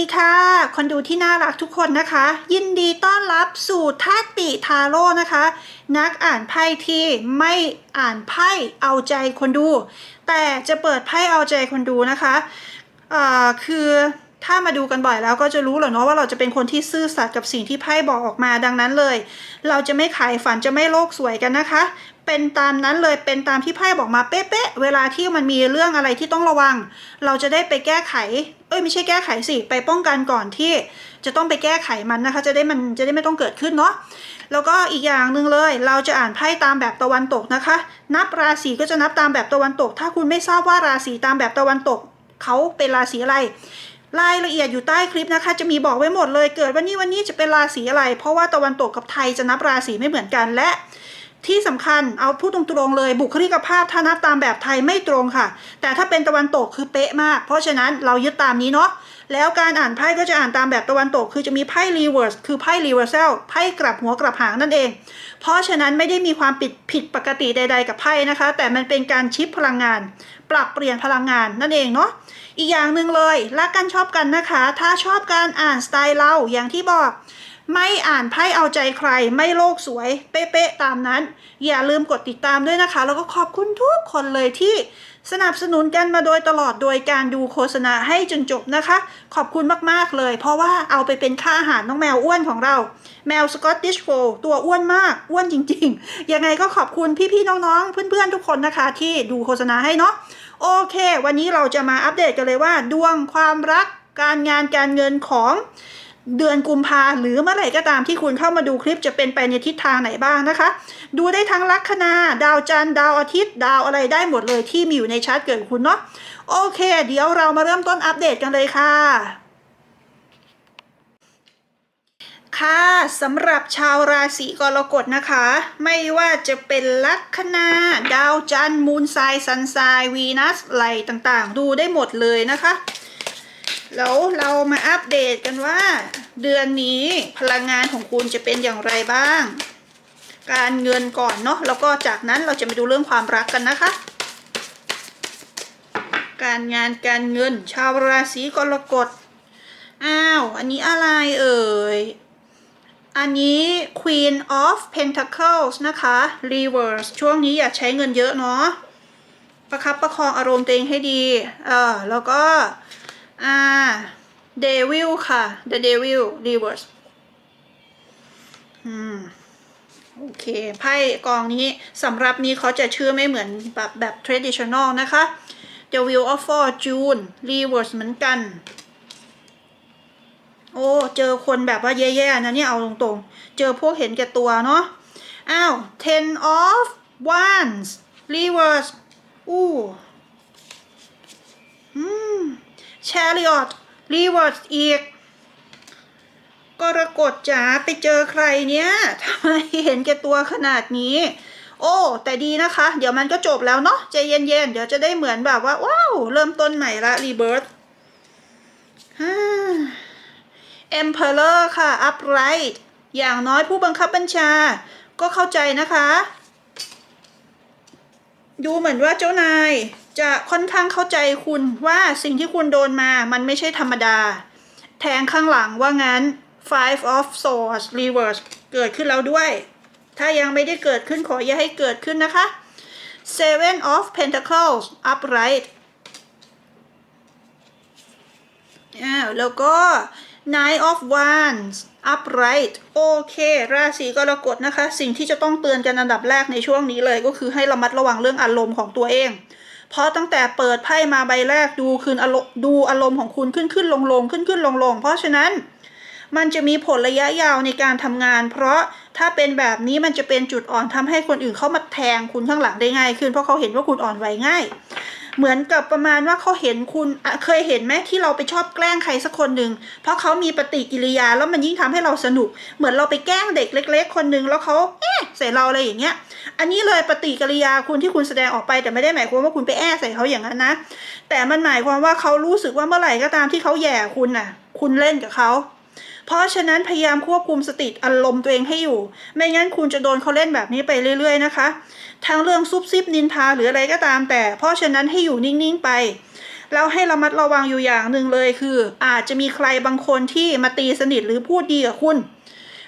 ดีค่ะคนดูที่น่ารักทุกคนนะคะ ยินดีต้อนรับสู่ทัตติทาโร่นะคะ นักอ่านไพ่ที่ไม่อ่านไพ่เอาใจคนดู แต่จะเปิดไพ่เอาใจคนดูนะคะอ่าคือถ้ามาดูกันบ่อยแล้วก็จะรู้แหละเนาะว่าเราจะเป็นคนที่ซื่อสัตย์กับสิ่งที่ไพ่บอกออกมาดังนั้นเลย เราจะไม่ขายฝันจะไม่โลกสวยกันนะคะ เป็นตามนั้นเลยเป็นตามที่ไพ่บอกมาเป๊ะๆเวลาที่มันมีเรื่องอะไรที่ต้องระวัง เราจะได้ไปแก้ไข เอ้ยไม่ใช่แก้ไขสิไปป้องกันก่อนที่ จะต้องไปแก้ไขมันนะคะ จะได้มันจะได้ไม่ต้องเกิดขึ้นเนาะแล้วก็อีกอย่างหนึ่งเลย เราจะอ่านไพ่ตามแบบตะวันตกนะคะ นับราศีก็จะนับตามแบบตะวันตก ถ้าคุณไม่ทราบว่าราศีตามแบบตะวันตกเขาเป็นราศีอะไรรายละเอียดอยู่ใต้คลิปนะคะ จะมีบอกไว้หมดเลยเกิดวันนี้วันนี้จะเป็นราศีอะไร เพราะว่าตะวันตกกับไทยจะนับราศีไม่เหมือนกันและ ที่สำคัญเอาพูดตรงๆเลย บุคลิกภาพถ้านับตามแบบไทยไม่ตรงค่ะ แต่ถ้าเป็นตะวันตกคือเป๊ะมาก เพราะฉะนั้นเรายึดตามนี้เนาะแล้วการอ่านไพ่ก็จะอ่านตามแบบตะวันตก คือจะมีไพ่รีเวิร์สคือไพ่รีเวอร์เซลไพ่กลับหัวกลับหางนั่นเอง เพราะฉะนั้นไม่ได้มีความผิดผิดปกติใด ๆ กับไพ่นะคะ แต่มันเป็นการชิปพลังงาน ปรับเปลี่ยนพลังงานนั่นเองเนาะอีกอย่างหนึ่งเลยรักกันชอบกันนะคะ ถ้าชอบการอ่านสไตล์เราอย่างที่บอก ไม่อ่านไพ่เอาใจใคร ไม่โลกสวย เป๊ะๆตามนั้น อย่าลืมกดติดตามด้วยนะคะ แล้วก็ขอบคุณทุกคนเลยที่สนับสนุนกันมาโดยตลอดโดยการดูโฆษณาให้จนจบนะคะ ขอบคุณมากๆเลย เพราะว่าเอาไปเป็นค่าอาหารน้องแมวอ้วนของเรา แมวสกอตติชโฟตัวอ้วนมากอ้วนจริงๆ ยังไงก็ขอบคุณพี่ๆน้องๆ เพื่อนๆทุกคนนะคะ ที่ดูโฆษณาให้เนาะโอเค วันนี้เราจะมาอัปเดตกันเลยว่า ดวงความรักการงานการเงินของ เดือนกุมภาหรือเมื่อไหร่ก็ตามที่คุณเข้ามาดูคลิปจะเป็นไปในทิศทางไหนบ้างนะคะ ดูได้ทั้งลัคนา ดาวจันทร์ดาวอาทิตย์ ดาวอะไรได้หมดเลยที่มีอยู่ในชาร์ตเกิดคุณเนาะโอเค เดี๋ยวเรามาเริ่มต้นอัปเดตกันเลยค่ะค่ะสำหรับชาวราศีกรกฎนะคะ ไม่ว่าจะเป็นลัคนาดาวจันทร์มูนไซซันไซวีนัสอะไรต่างๆ ดูได้หมดเลยนะคะ แล้วเรามาอัปเดตกันว่า เดือนนี้พลังงานของคุณจะเป็นอย่างไรบ้าง การเงินก่อนเนาะแล้วก็จากนั้นเราจะมาดูเรื่องความรักกันนะคะ การงานการเงิน ชาวราศีกรกฎอ้าว อันนี้อะไรเอ่ย อันนี้ Queen of Pentacles นะคะ Reverse ช่วงนี้อย่าใช้เงินเยอะเนาะประคับประคองอารมณ์ตัวเองให้ดี เออแล้วก็ อ่า Devil ค่ะ The Devil Reverse อืม โอเค ไพ่กองนี้สำหรับนี้เขาจะชื่อไม่เหมือนแบบแบบ traditional นะคะ The Wheel of Fortune Reverse เหมือนกัน โอ้ เจอคนแบบว่าแย่ๆนะเนี่ย เอาตรงๆ เจอพวกเห็นแก่ตัวเนาะ อ้าว ten of wands reverse อู้ อืม chariot reverse อีกกรกฎจ๋าไปเจอใครเนี่ยทำไมเห็นแกตัวขนาดนี้ โอ้ แต่ดีนะคะ เดี๋ยวมันก็จบแล้วเนาะใจเย็นๆ เดี๋ยวจะได้เหมือนแบบว่า ว้าว เริ่มต้นใหม่ละ rebirth ฮ่า Emperor ค่ะ upright อย่างน้อยผู้บังคับบัญชา ก็เข้าใจนะคะ ดูเหมือนว่าเจ้านายจะค่อนข้างเข้าใจคุณว่าสิ่งที่คุณโดนมามันไม่ใช่ธรรมดา แทงข้างหลังว่างั้น five of swords reverse เกิดขึ้นแล้วด้วย ถ้ายังไม่ได้เกิดขึ้นขออย่าให้เกิดขึ้นนะคะ seven of pentacles upright อ้าวแล้วก็ Nine of Wands upright โอเค ราศีกรกฎนะคะ สิ่งที่จะต้องเตือนกันอันดับแรกในช่วงนี้เลยก็คือให้ระมัดระวังเรื่องอารมณ์ของตัวเอง เพราะตั้งแต่เปิดไพ่มาใบแรกดูคืนอารมณ์ดูอารมณ์ของคุณขึ้นขึ้นลงลงขึ้นขึ้นลงลงเพราะฉะนั้นมันจะมีผลระยะยาวในการทำงาน เพราะถ้าเป็นแบบนี้มันจะเป็นจุดอ่อนทำให้คนอื่นเข้ามาแทงคุณข้างหลังได้ง่ายขึ้นเพราะเขาเห็นว่าคุณอ่อนไหวง่าย เหมือนกับประมาณว่าเขาเห็นคุณเคยเห็นไหมที่เราไปชอบแกล้งใครสักคนหนึ่งเพราะเขามีปฏิกิริยาแล้วมันยิ่งทำให้เราสนุก เหมือนเราไปแกล้งเด็กเล็ก ๆ คนหนึ่งแล้วเขาเอ๊ะใส่เราอะไรอย่างเงี้ย อันนี้เลยปฏิกิริยาคุณที่คุณแสดงออกไปแต่ไม่ได้หมายความว่าคุณไปแอ้ใส่เขาอย่างนั้นนะ แต่มันหมายความว่าเขารู้สึกว่าเมื่อไหร่ก็ตามที่เขาแย่คุณน่ะ คุณเล่นกับเขา เพราะฉะนั้นพยายามควบคุมสติอารมณ์ตัวเองให้อยู่ ไม่งั้นคุณจะโดนเขาเล่นแบบนี้ไปเรื่อย ๆ นะคะ ทั้งเรื่องซุบซิบนินทาหรืออะไรก็ตามแต่ เพราะฉะนั้นให้อยู่นิ่งๆไปแล้วให้ระมัดระวังอยู่อย่างหนึ่งเลยคือ อาจจะมีใครบางคนที่มาตีสนิทหรือพูดดีกับคุณ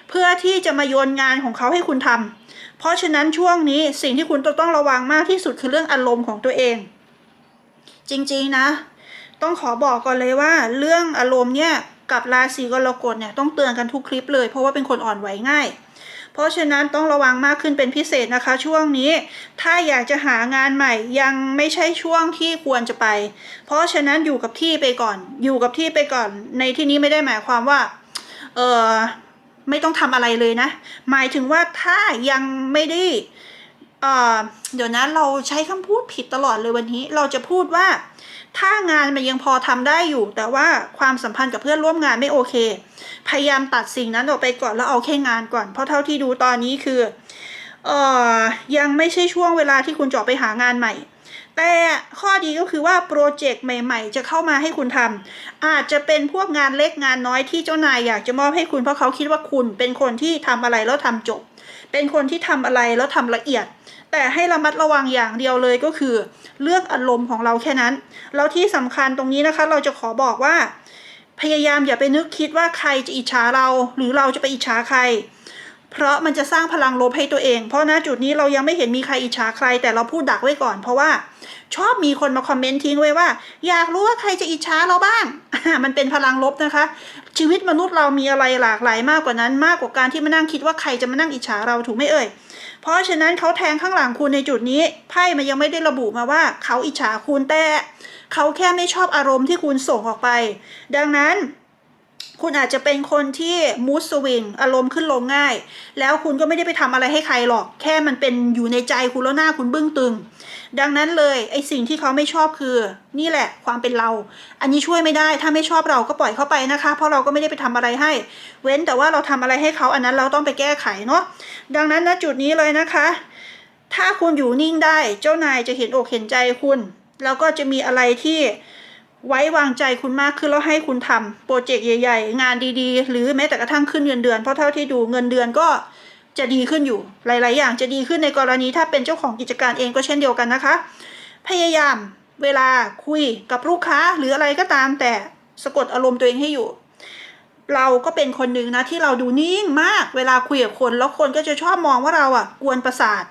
เพื่อที่จะมาโยนงานของเขาให้คุณทำเพราะฉะนั้นช่วงนี้สิ่งที่คุณต้องระวังมากที่สุดคือเรื่องอารมณ์ของตัวเอง จริงๆนะ ต้องขอบอกก่อนเลยว่า เรื่องอารมณ์เนี่ย กับราศีกรกฎเนี่ยต้องเตือนกันทุกคลิปเลย เพราะว่าเป็นคนอ่อนไหวง่าย เพราะฉะนั้นต้องระวังมากขึ้นเป็นพิเศษนะคะ ช่วงนี้ถ้าอยากจะหางานใหม่ยังไม่ใช่ช่วงที่ควรจะไป เพราะฉะนั้นอยู่กับที่ไปก่อน อยู่กับที่ไปก่อน ในที่นี้ไม่ได้หมายความว่าเออไม่ต้องทำอะไรเลยนะ หมายถึงว่าถ้ายังไม่ได้ เดี๋ยวนะเราใช้คำพูดผิดตลอดเลยวันนี้ เราจะพูดว่า ถ้างานมันยังพอทำได้อยู่ แต่ว่าความสัมพันธ์กับเพื่อนร่วมงานไม่โอเค พยายามตัดสิ่งนั้นออกไปก่อนแล้วเอาแค่งานก่อน เพราะเท่าที่ดูตอนนี้คือเออยังไม่ใช่ช่วงเวลาที่คุณจะไปหางานใหม่ แต่ข้อดีก็คือว่าโปรเจกต์ใหม่ ๆ จะเข้ามาให้คุณทำอาจจะเป็นพวกงานเล็กงานน้อยที่เจ้านายอยากจะมอบให้คุณเพราะเขาคิดว่าคุณเป็นคนที่ทำอะไรแล้วทำจบ เป็นคนที่ทำอะไรแล้วทำละเอียด แต่ให้ระมัดระวังอย่างเดียวเลยก็คือเรื่องอารมณ์ของเราแค่นั้น แล้วที่สำคัญตรงนี้นะคะ เราจะขอบอกว่า พยายามอย่าไปนึกคิดว่าใครจะอิจฉาเรา หรือเราจะไปอิจฉาใคร เพราะมันจะสร้างพลังลบให้ตัวเอง เพราะณจุดนี้เรายังไม่เห็นมีใครอิจฉาใคร แต่เราพูดดักไว้ก่อน เพราะว่าชอบมีคนมาคอมเมนต์ทิ้งไว้ว่า อยากรู้ว่าใครจะอิจฉาเราบ้าง มันเป็นพลังลบนะคะ ชีวิตมนุษย์เรามีอะไรหลากหลายมากกว่านั้น มากกว่าการที่มานั่งคิดว่าใครจะมานั่งอิจฉาเราถูกไหมเอ่ย เพราะฉะนั้นเขาแทงข้างหลังคุณในจุดนี้ไพ่มันยังไม่ได้ระบุมาว่า เขาอิจฉาคุณแต่เขาแค่ไม่ชอบอารมณ์ที่คุณส่งออกไป ดังนั้น คุณอาจจะเป็นคนที่มูสวิงอารมณ์ขึ้นลงง่าย แล้วคุณก็ไม่ได้ไปทำอะไรให้ใครหรอก แค่มันเป็นอยู่ในใจคุณแล้วหน้าคุณบึ้งตึง ดังนั้นเลยไอสิ่งที่เขาไม่ชอบคือ นี่แหละความเป็นเรา อันนี้ช่วยไม่ได้ถ้าไม่ชอบเราก็ปล่อยเข้าไปนะคะ เพราะเราก็ไม่ได้ไปทำอะไรให้ เว้นแต่ว่าเราทำอะไรให้เขาอันนั้นเราต้องไปแก้ไขเนาะดังนั้นณจุดนี้เลยนะคะ ถ้าคุณอยู่นิ่งได้เจ้านายจะเห็นอกเห็นใจคุณ แล้วก็จะมีอะไรที่ ไว้วางใจคุณมากขึ้นแล้วให้คุณทำโปรเจกต์ใหญ่ ๆ งานดีๆ หรือแม้แต่กระทั่งขึ้นเงินเดือน เพราะเท่าที่ดูเงินเดือนก็จะดีขึ้นอยู่หลาย ๆ อย่างจะดีขึ้นในกรณีถ้าเป็นเจ้าของกิจการเองก็เช่นเดียวกันนะคะ พยายามเวลาคุยกับลูกค้าหรืออะไรก็ตามแต่สะกดอารมณ์ตัวเองให้อยู่ เราก็เป็นคนหนึ่งนะที่เราดูนิ่งมากเวลาคุยกับคน แล้วคนก็จะชอบมองว่าเราอะกวนประสาท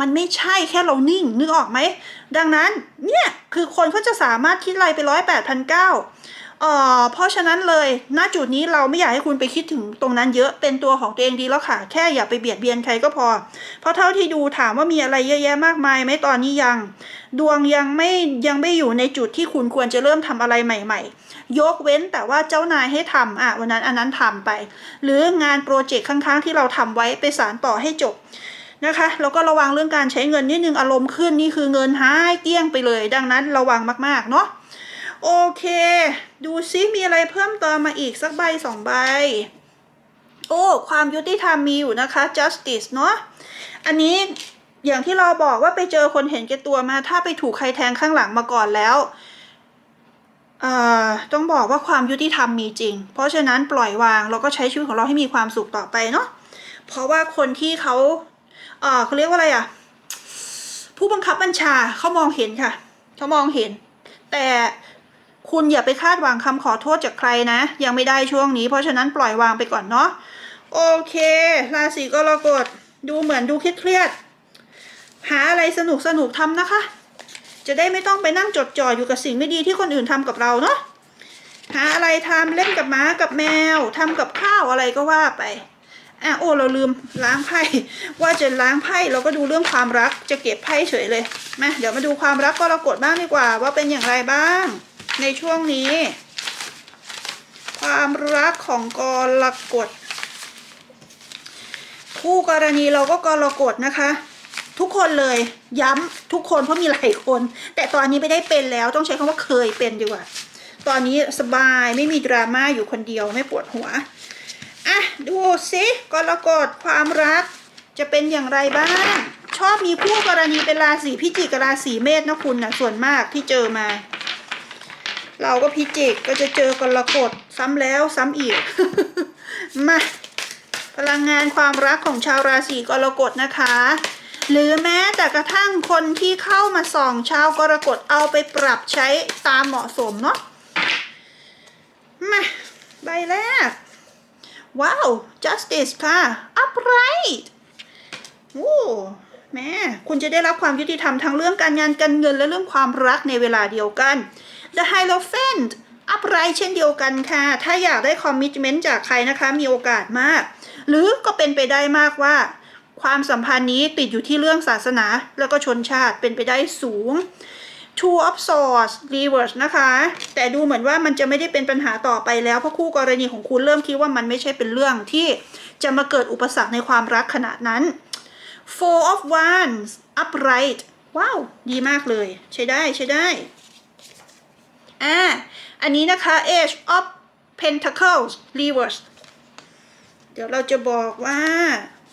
มันไม่ใช่แค่เรานิ่ง นึกออกไหม ดังนั้นเนี่ย คือคนเขาจะสามารถคิดอะไรไปร้อยแปดพันเก้าเอ่อเพราะฉะนั้นเลยณจุดนี้เราไม่อยากให้คุณไปคิดถึงตรงนั้นเยอะเป็นตัวของตัวเองดีแล้วค่ะ แค่อย่าไปเบียดเบียนใครก็พอ เพราะเท่าที่ดูถามว่ามีอะไรเยอะแยะมากมายไหมตอนนี้ยัง ดวงยังไม่ยังไม่อยู่ในจุดที่คุณควรจะเริ่มทำอะไรใหม่ ๆ ยกเว้นแต่ว่าเจ้านายให้ทำอะวันนั้นอันนั้นทำไป หรืองานโปรเจกต์ข้างๆที่เราทำไว้ไปสารต่อให้จบ นะคะ แล้วก็ระวังเรื่องการใช้เงินนิดนึงอารมณ์ขึ้นนี่คือเงินหายเกลี้ยงไปเลย ดังนั้นระวังมากๆเนาะโอเค ดูซิมีอะไรเพิ่มเติมมาอีกสักใบสองใบ โอ้ ความยุติธรรมมีอยู่นะคะ justice เนาะอันนี้อย่างที่เราบอกว่าไปเจอคนเห็นแก่ตัวมา ถ้าไปถูกใครแทงข้างหลังมาก่อนแล้วเอ่อต้องบอกว่าความยุติธรรมมีจริง เพราะฉะนั้นปล่อยวางแล้วก็ใช้ชีวิตของเราให้มีความสุขต่อไปเนาะเพราะว่าคนที่เขา เขาเรียกว่าอะไรอะผู้บังคับบัญชาเขามองเห็นค่ะเขามองเห็น แต่คุณอย่าไปคาดหวังคำขอโทษจากใครนะ ยังไม่ได้ช่วงนี้ เพราะฉะนั้นปล่อยวางไปก่อนเนาะโอเค ราศีกรกฎดูเหมือนดูเครียดๆหาอะไรสนุกสนุกทำนะคะ จะได้ไม่ต้องไปนั่งจดจ่ออยู่กับสิ่งไม่ดีที่คนอื่นทำกับเราเนาะหาอะไรทำเล่นกับหม้ากับแมวทำกับข้าวอะไรก็ว่าไป อะโอ้เราลืมล้างไพ่ว่าจะล้างไพ่เราก็ดูเรื่องความรักจะเก็บไพ่เฉยเลยมาเดี๋ยวมาดูความรักก็เรากดบ้างดีกว่า ว่าเป็นอย่างไรบ้าง ในช่วงนี้ ความรักของกรกฎคู่กรณีเราก็กรกฎนะคะ ทุกคนเลยย้ำทุกคนเพราะมีหลายคน แต่ตอนนี้ไม่ได้เป็นแล้วต้องใช้คำว่าเคยเป็นดีกว่า ตอนนี้สบายไม่มีดราม่าอยู่คนเดียวไม่ปวดหัว อะดูสิกรกฎความรัก จะเป็นอย่างไรบ้าง ชอบมีคู่กรณีเป็นราศีพิจิกกับราศีเมษนะคุณนะส่วนมากที่เจอมา เราก็พิจิกก็จะเจอกรกฎซ้ำแล้วซ้ำอีก มาพลังงานความรักของชาวราศีกรกฎนะคะ หรือแม้แต่กระทั่งคนที่เข้ามาส่องชาวกรกฎเอาไปปรับใช้ตามเหมาะสมเนาะมาใบแรก ว้าว justice ค่ะ upright โอ้แม่คุณจะได้รับความยุติธรรมทั้งเรื่องการงานการเงินและเรื่องความรักในเวลาเดียวกัน The Hierophant upright เช่นเดียวกันค่ะ ถ้าอยากได้ commitment จากใครนะคะมีโอกาสมาก หรือก็เป็นไปได้มากว่า ความสัมพันธ์นี้ติดอยู่ที่เรื่องศาสนาแล้วก็ชนชาติเป็นไปได้สูง Two of Swords Reverse นะคะ แต่ดูเหมือนว่ามันจะไม่ได้เป็นปัญหาต่อไปแล้ว เพราะคู่กรณีของคุณเริ่มคิดว่ามันไม่ใช่เป็นเรื่องที่จะมาเกิดอุปสรรคในความรักขนาดนั้น Four of Wands Upright ว้าว ดีมากเลย ใช้ได้ใช้ได้ อ่า อันนี้นะคะ Age of Pentacles Reverse เดี๋ยวเราจะบอกว่า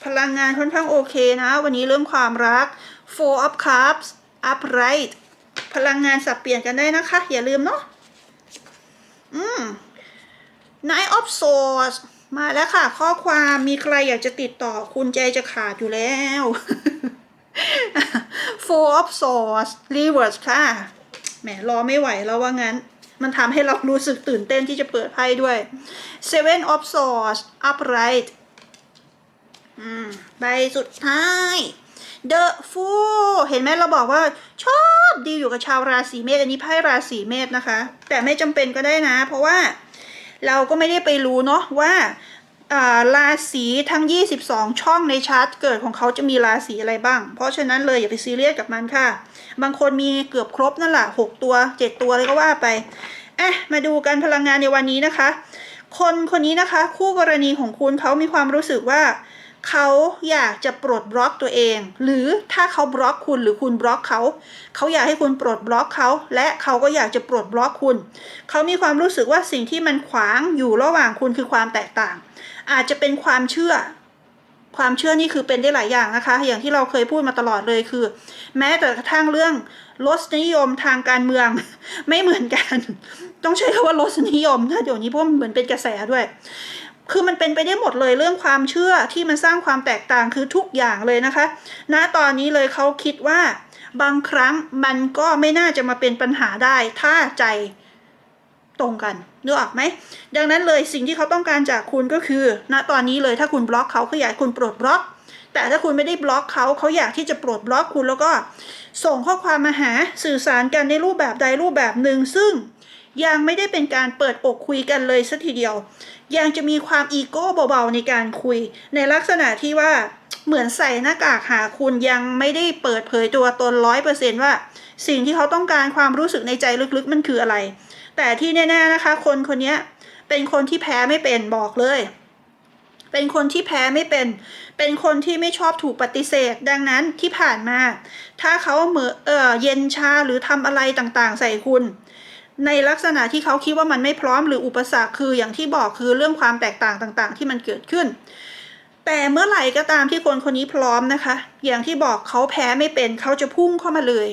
พลังงานค่อนข้างโอเคนะ วันนี้เรื่องความรัก Four of Cups Upright พลังงานสับเปลี่ยนกันได้นะคะ อย่าลืมเนาะอืม Nine of Swords มาแล้วค่ะ ข้อความมีใครอยากจะติดต่อคุณใจจะขาดอยู่แล้ว Four of Swords Reverse ค่ะแหมรอไม่ไหวแล้วว่างั้น มันทำให้เรารู้สึกตื่นเต้นที่จะเปิดไพ่ด้วย Seven of Swords Upright อืม ใบสุดท้าย The Fool เห็นไหมเราบอกว่าชอบดีอยู่กับชาวราศีเมษอันนี้ไพ่ราศีเมษนะคะ แต่ไม่จำเป็นก็ได้นะ เพราะว่าเราก็ไม่ได้ไปรู้เนาะว่าราศีทั้ง 22 ช่องในชาร์ตเกิดของเขาจะมีราศีอะไรบ้าง เพราะฉะนั้นเลยอย่าไปซีเรียสกับมันค่ะ บางคนมีเกือบครบนั่นแหละ6ตัว 7 ตัวเลยก็ว่าไปอะมาดูกันพลังงานในวันนี้นะคะ คนคนนี้นะคะ คู่กรณีของคุณเขามีความรู้สึกว่า เขาอยากจะปลดบล็อกตัวเอง หรือถ้าเขาบล็อกคุณหรือคุณบล็อกเขา เขาอยากให้คุณปลดบล็อกเขา และเขาก็อยากจะปลดบล็อกคุณ เขามีความรู้สึกว่าสิ่งที่มันขวางอยู่ระหว่างคุณคือความแตกต่าง อาจจะเป็นความเชื่อ ความเชื่อนี่คือเป็นได้หลายอย่างนะคะ อย่างที่เราเคยพูดมาตลอดเลยคือ แม้แต่กระทั่งเรื่องรสนิยมทางการเมืองไม่เหมือนกัน ต้องใช้คำว่ารสนิยมนะเดี๋ยวนี้เพราะมันเหมือนเป็นกระแสด้วย คือมันเป็นไปได้หมดเลยเรื่องความเชื่อที่มันสร้างความแตกต่างคือทุกอย่างเลยนะคะณตอนนี้เลยเขาคิดว่า บางครั้งมันก็ไม่น่าจะมาเป็นปัญหาได้ ถ้าใจตรงกันนึกออกไหม ดังนั้นเลยสิ่งที่เขาต้องการจากคุณก็คือ ณตอนนี้เลยถ้าคุณบล็อกเขาเขาอยากคุณปลดบล็อก แต่ถ้าคุณไม่ได้บล็อกเขาเขาอยากที่จะปลดบล็อกคุณแล้วก็ ส่งข้อความมาหาสื่อสารกันในรูปแบบใดรูปแบบหนึ่งซึ่ง ยังไม่ได้เป็นการเปิดอกคุยกันเลยสัทีเดียว ยังจะมีความอีโก้เบาๆในการคุย ในลักษณะที่ว่าเหมือนใส่หน้ากากหาคุณยังไม่ได้เปิดเผยตัวตนร้อยเปอร์เซนว่า สิ่งที่เขาต้องการความรู้สึกในใจลึกๆมันคืออะไร แต่ที่แน่ๆนะคะ คนคนนี้เป็นคนที่แพ้ไม่เป็นบอกเลย เป็นคนที่แพ้ไม่เป็น เป็นคนที่ไม่ชอบถูกปฏิเสธ ดังนั้นที่ผ่านมา ถ้าเขาเหมือเออเย็นชาหรือทำอะไรต่างๆ ใส่คุณ ในลักษณะที่เขาคิดว่ามันไม่พร้อมหรืออุปสรรคคืออย่างที่บอกคือเรื่องความแตกต่างต่าง ๆ ที่มันเกิดขึ้น แต่เมื่อไหร่ก็ตามที่คนคนนี้พร้อมนะคะ อย่างที่บอกเขาแพ้ไม่เป็นเขาจะพุ่งเข้ามาเลย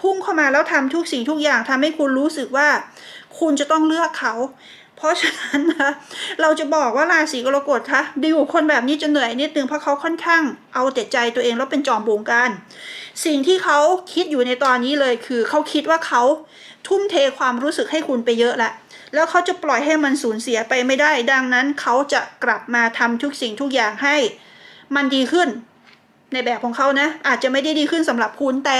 พุ่งเข้ามาแล้วทำทุกสิ่งทุกอย่างทำให้คุณรู้สึกว่า คุณจะต้องเลือกเขา เพราะฉะนั้นนะเราจะบอกว่าราศีกรกฎคะดิวคนแบบนี้จะเหนื่อยนิดนึงเพราะเขาค่อนข้างเอาแต่ใจตัวเองแล้วเป็นจอมบงการ สิ่งที่เขาคิดอยู่ในตอนนี้เลยคือเขาคิดว่าเขาทุ่มเทความรู้สึกให้คุณไปเยอะละแล้วเขาจะปล่อยให้มันสูญเสียไปไม่ได้ ดังนั้นเขาจะกลับมาทำทุกสิ่งทุกอย่างให้มันดีขึ้นในแบบของเขานะ อาจจะไม่ได้ดีขึ้นสำหรับคุณแต่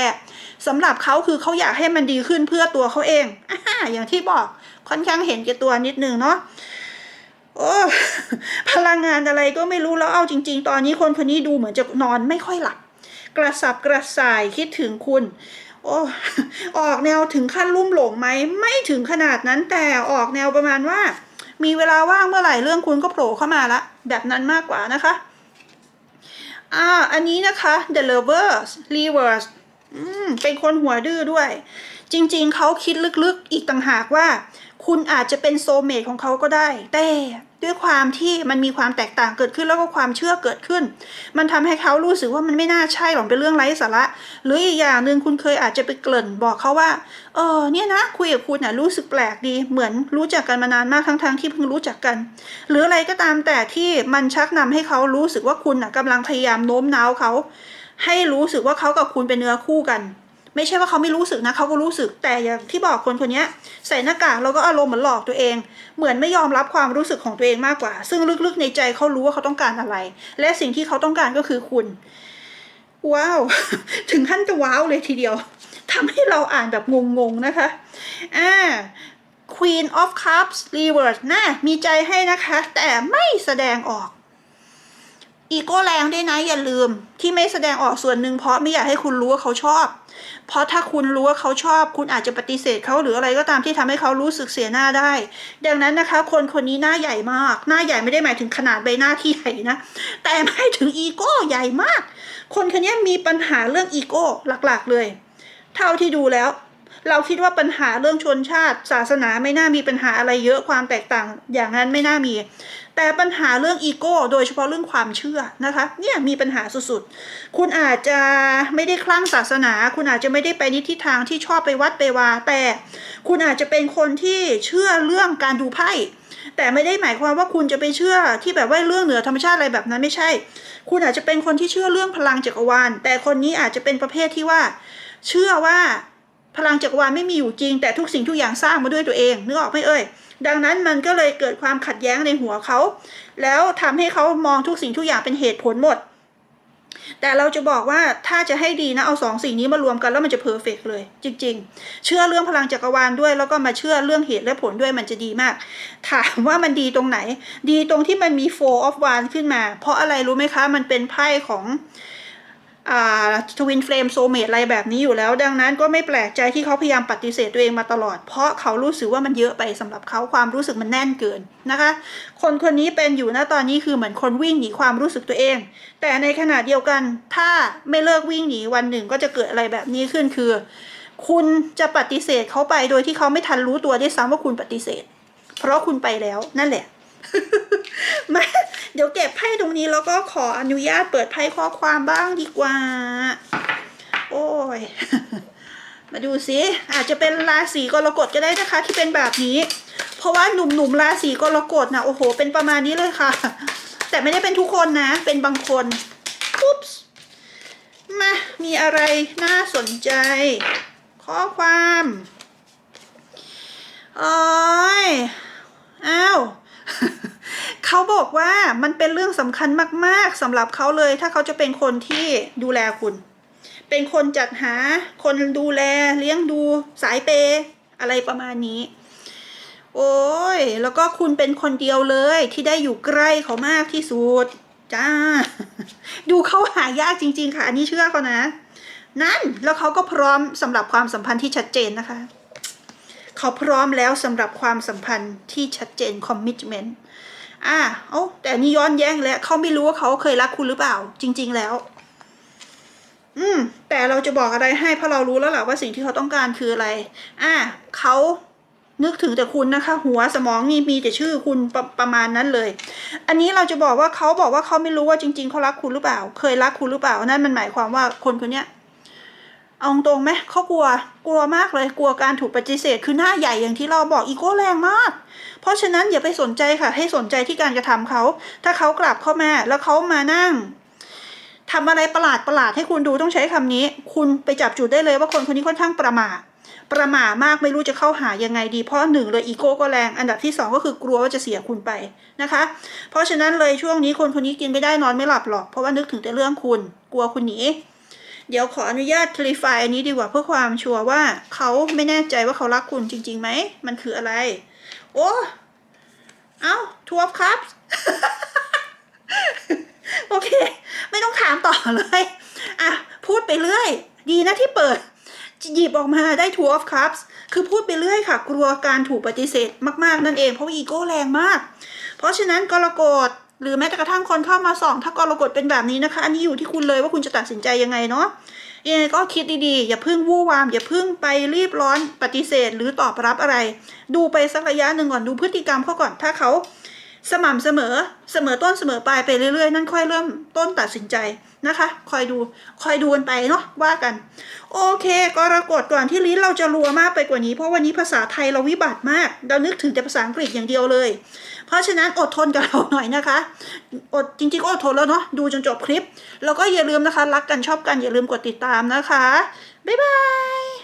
สำหรับเขาคือเขาอยากให้มันดีขึ้นเพื่อตัวเขาเองออย่างที่บอก ค่อนข้างเห็นแก่ตัวนิดนึงเนาะโอ้พลังงานอะไรก็ไม่รู้แล้วเอาจริง ๆ ตอนนี้คนคนนี้ดูเหมือนจะนอนไม่ค่อยหลับ กระสับกระส่ายคิดถึงคุณโอ้ออกแนวถึงขั้นลุ่มหลงไหมไม่ถึงขนาดนั้นแต่ออกแนวประมาณว่า มีเวลาว่างเมื่อไหร่เรื่องคุณก็โผล่เข้ามาละแบบนั้นมากกว่านะคะอ่าอันนี้นะคะ The Lovers Reverse เป็นคนหัวดื้อด้วย จริง ๆเขาคิดลึกๆอีกต่างหากว่า คุณอาจจะเป็นโซเมทของเขาก็ได้ แต่ด้วยความที่มันมีความแตกต่างเกิดขึ้นแล้วก็ความเชื่อเกิดขึ้น มันทำให้เขารู้สึกว่ามันไม่น่าใช่หรอกเป็นเรื่องไร้สาระ หรืออีกอย่างหนึ่งคุณเคยอาจจะไปเกริ่นบอกเขาว่า เออเนี่ยนะคุยกับคุณน่ะรู้สึกแปลกดีเหมือนรู้จักกันมานานมากทั้งๆที่เพิ่งรู้จักกัน หรืออะไรก็ตามแต่ที่มันชักนำให้เขารู้สึกว่าคุณน่ะกำลังพยายามโน้มน้าวเขาให้รู้สึกว่าเขากับคุณเป็นเนื้อคู่กัน ไม่ใช่ว่าเขาไม่รู้สึกนะเขาก็รู้สึกแต่อย่างที่บอกคนคนนี้ใส่หน้ากากแล้วก็อารมณ์เหมือนหลอกตัวเอง เหมือนไม่ยอมรับความรู้สึกของตัวเองมากกว่า ซึ่งลึกๆในใจเขารู้ว่าเขาต้องการอะไร และสิ่งที่เขาต้องการก็คือคุณ ว้าว ถึงขั้นจะว้าวเลยทีเดียวทำให้เราอ่านแบบงงๆนะคะอ่า Queen of Cups Reverse น่ามีใจให้นะคะ แต่ไม่แสดงออก อีโก้แรงด้วยนะอย่าลืม ที่ไม่แสดงออกส่วนหนึ่งเพราะไม่อยากให้คุณรู้ว่าเขาชอบ เพราะถ้าคุณรู้ว่าเขาชอบ คุณอาจจะปฏิเสธเขาหรืออะไรก็ตามที่ทำให้เขารู้สึกเสียหน้าได้ ดังนั้นนะคะ คนคนนี้หน้าใหญ่มาก หน้าใหญ่ไม่ได้หมายถึงขนาดใบหน้าที่ใหญ่นะ แต่หมายถึงอีโก้ใหญ่มาก คนคนนี้มีปัญหาเรื่องอีโก้หลักๆเลย เท่าที่ดูแล้ว เราคิดว่าปัญหาเรื่องชนชาติ ศาสนาไม่น่ามีปัญหาอะไรเยอะความแตกต่างอย่างนั้นไม่น่ามี แต่ปัญหาเรื่องอีโก้โดยเฉพาะเรื่องความเชื่อนะคะเนี่ยมีปัญหาสุดๆ คุณอาจจะไม่ได้คลั่งศาสนา คุณอาจจะไม่ได้ไปในทิศทางที่ชอบไปวัดไปวา แต่คุณอาจจะเป็นคนที่เชื่อเรื่องการดูไพ่แต่ไม่ได้หมายความว่าคุณจะไปเชื่อที่แบบว่าเรื่องเหนือธรรมชาติอะไรแบบนั้นไม่ใช่ คุณอาจจะเป็นคนที่เชื่อเรื่องพลังจักรวาล แต่คนนี้อาจจะเป็นประเภทที่ว่า เชื่อว่า พลังจักรวาลไม่มีอยู่จริง แต่ทุกสิ่งทุกอย่างสร้างมาด้วยตัวเองนึกออกไหมเอ่ยดังนั้นมันก็เลยเกิดความขัดแย้งในหัวเขา แล้วทำให้เขามองทุกสิ่งทุกอย่างเป็นเหตุผลหมด แต่เราจะบอกว่าถ้าจะให้ดีนะเอาสองสิ่งนี้มารวมกันแล้วมันจะเพอร์เฟกเลย จริง ๆ เชื่อเรื่องพลังจักรวาลด้วย แล้วก็มาเชื่อเรื่องเหตุและผลด้วยมันจะดีมาก ถามว่ามันดีตรงไหน ดีตรงที่มันมี four of wands ขึ้นมา เพราะอะไรรู้ไหมคะ มันเป็นไพ่ของ ทวินเฟลมโซเมตอะไรแบบนี้อยู่แล้ว ดังนั้นก็ไม่แปลกใจที่เขาพยายามปฏิเสธตัวเองมาตลอด เพราะเขารู้สึกว่ามันเยอะไปสำหรับเขาความรู้สึกมันแน่นเกินนะคะ คนคนนี้เป็นอยู่นะตอนนี้คือเหมือนคนวิ่งหนีความรู้สึกตัวเอง แต่ในขณะเดียวกัน ถ้าไม่เลิกวิ่งหนีวันหนึ่งก็จะเกิดอะไรแบบนี้ขึ้นคือ คุณจะปฏิเสธเขาไปโดยที่เขาไม่ทันรู้ตัวได้วยซ้ำว่าคุณปฏิเสธ เพราะคุณไปแล้วนั่นแหละ มาเดี๋ยวเก็บไพ่ตรงนี้แล้วก็ขออนุญาตเปิดไพ่ข้อความบ้างดีกว่า โอ้ย มาดูสิอาจจะเป็นราศีกรกฎก็ได้นะคะ ที่เป็นแบบนี้ เพราะว่าหนุ่มๆราศีกรกฎนะโอ้โห เป็นประมาณนี้เลยค่ะ แต่ไม่ได้เป็นทุกคนนะ เป็นบางคนปุ๊บมา มีอะไรน่าสนใจ ข้อความโอ้ยอ้าว เขาบอกว่า มันเป็นเรื่องสำคัญมาก ๆสำหรับเขาเลย ถ้าเขาจะเป็นคนที่ดูแลคุณ เป็นคนจัดหา คนดูแล เลี้ยงดูสายเปย์อะไรประมาณนี้ โอ้ย แล้วก็คุณเป็นคนเดียวเลยที่ได้อยู่ใกล้เขามากที่สุด จ้า ดูเขาหายากจริง ๆ ค่ะ อันนี้เชื่อเขานะ นั่น แล้วเขาก็พร้อมสำหรับความสัมพันธ์ที่ชัดเจนนะคะเขาพร้อมแล้วสำหรับความสัมพันธ์ที่ชัดเจน commitment อ่าเอ้าแต่นี่ย้อนแย้งแล้วเขาไม่รู้ว่าเขาเคยรักคุณหรือเปล่า จริง ๆแล้ว อืม แต่เราจะบอกอะไรให้เพราะเรารู้แล้วแหละว่าสิ่งที่เขาต้องการคืออะไร อ่าเขานึกถึงแต่คุณนะคะ หัวสมองนี่มีแต่ชื่อคุณประประมาณนั้นเลย อันนี้เราจะบอกว่าเขาบอกว่าเขาไม่รู้ว่าจริง ๆเขารักคุณหรือเปล่า เคยรักคุณหรือเปล่า นั่นมันหมายความว่าคนคนเนี้ยเอาตรงไหมเขากลัว กลัวมากเลย กลัวการถูกปฏิเสธ คือหน้าใหญ่อย่างที่เราบอกอีโก้แรงมาก เพราะฉะนั้นอย่าไปสนใจค่ะ ให้สนใจที่การกระทำเขา ถ้าเขากลับเข้ามาแล้วเขามานั่งทำอะไรประหลาดประหลาดให้คุณดูต้องใช้คำนี้ คุณไปจับจุดได้เลยว่าคนคนนี้ค่อนข้างประหม่าประหม่ามากไม่รู้จะเข้าหายังไงดีเพราะหนึ่งเลยอีโก้ก็แรง อันดับที่สองก็คือกลัวว่าจะเสียคุณไปนะคะ เพราะฉะนั้นเลยช่วงนี้คนคนนี้กินไม่ได้นอนไม่หลับหรอกเพราะว่านึกถึงแต่เรื่องคุณ กลัวคุณหนีเดี๋ยวขออนุญาต clarify อันนี้ดีกว่าเพื่อความชัวร์ว่าเขาไม่แน่ใจว่าเขารักคุณจริงๆไหมมันคืออะไร โอ้เอ้าทัวร์ครับ โอเค ไม่ต้องถามต่อเลย อะ พูดไปเรื่อย ดีนะที่เปิด หยิบออกมาได้ two of cups คือพูดไปเรื่อยค่ะ กลัวการถูกปฏิเสธมาก ๆ นั่นเอง เพราะว่าอีโก้แรงมาก เพราะฉะนั้นกรกฎ หรือแม้แต่กระทั่งคนเข้ามาส่อง ถ้ากรกฎเป็นแบบนี้นะคะ อันนี้อยู่ที่คุณเลยว่าคุณจะตัดสินใจยังไงเนาะยังไงก็คิดดีๆ อย่าเพิ่งวู่วาม อย่าเพิ่งไปรีบร้อนปฏิเสธหรือตอบรับอะไร ดูไปสักระยะหนึ่งก่อนดูพฤติกรรมเขาก่อนถ้าเขา สม่ำเสมอเสมอต้นเสมอปลายไปเรื่อยๆ นั่นค่อยเริ่มต้นตัดสินใจนะคะ คอยดูคอยดูกันไปเนาะว่ากัน โอเคกรกฎก่อนที่ลิ้นเราจะรัวมากไปกว่านี้ เพราะวันนี้ภาษาไทยเราวิบัติมาก เรานึกถึงแต่ภาษาอังกฤษอย่างเดียวเลย เพราะฉะนั้นอดทนกับเราหน่อยนะคะอดจริงๆก็อดทนแล้วเนาะดูจนจบคลิป แล้วก็อย่าลืมนะคะ รักกันชอบกันอย่าลืมกดติดตามนะคะบ๊ายบาย